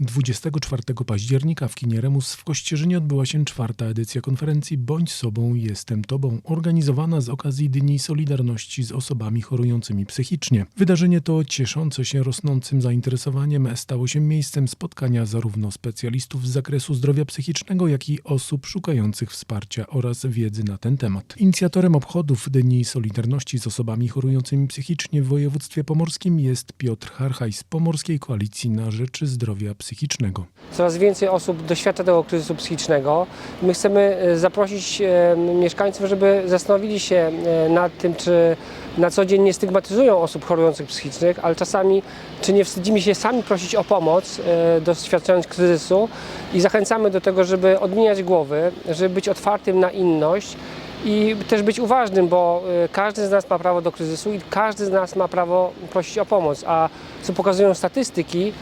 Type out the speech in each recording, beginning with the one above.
24 października w kinie Remus w Kościerzynie odbyła się czwarta edycja konferencji Bądź sobą, jestem tobą, organizowana z okazji Dni Solidarności z osobami chorującymi psychicznie. Wydarzenie to cieszące się rosnącym zainteresowaniem stało się miejscem spotkania zarówno specjalistów z zakresu zdrowia psychicznego, jak i osób szukających wsparcia oraz wiedzy na ten temat. Inicjatorem obchodów Dni Solidarności z osobami chorującymi psychicznie w województwie pomorskim jest Piotr Harchaj z Pomorskiej Koalicji na Rzecz Zdrowia Psychicznego. Coraz więcej osób doświadcza tego kryzysu psychicznego. My chcemy e, zaprosić e, mieszkańców, żeby zastanowili się e, nad tym, czy na co dzień nie stygmatyzują osób chorujących psychicznych, ale czasami czy nie wstydzimy się sami prosić o pomoc, doświadczając kryzysu. I zachęcamy do tego, żeby odmieniać głowy, żeby być otwartym na inność i też być uważnym, bo każdy z nas ma prawo do kryzysu i każdy z nas ma prawo prosić o pomoc, a co pokazują statystyki,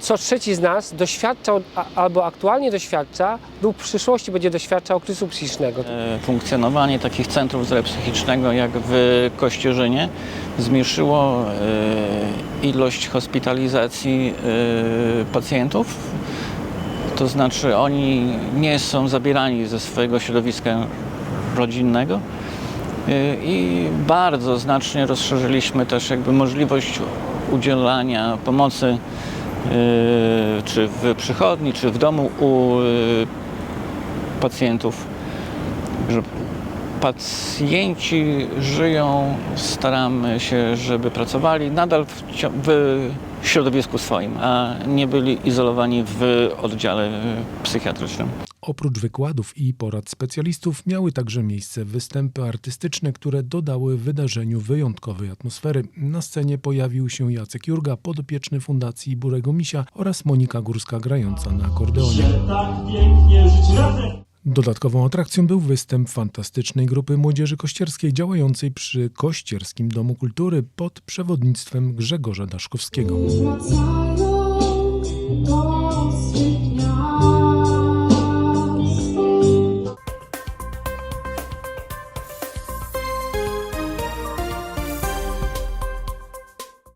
co trzeci z nas doświadczał albo aktualnie doświadcza lub w przyszłości będzie doświadczał kryzysu psychicznego. E, Funkcjonowanie takich centrów zdrowia psychicznego jak w Kościerzynie zmniejszyło e, ilość hospitalizacji e, pacjentów. To znaczy oni nie są zabierani ze swojego środowiska rodzinnego E, i bardzo znacznie rozszerzyliśmy też jakby możliwość udzielania pomocy e, czy w przychodni, czy w domu u e, pacjentów że pacjenci żyją, staramy się, żeby pracowali nadal w, w środowisku swoim, a nie byli izolowani w oddziale psychiatrycznym. Oprócz wykładów i porad specjalistów miały także miejsce występy artystyczne, które dodały wydarzeniu wyjątkowej atmosfery. Na scenie pojawił się Jacek Jurga, podopieczny Fundacji Burego Misia oraz Monika Górska grająca na akordeonie. tak. Dodatkową atrakcją był występ fantastycznej grupy młodzieży kościerskiej działającej przy Kościerskim Domu Kultury pod przewodnictwem Grzegorza Daszkowskiego.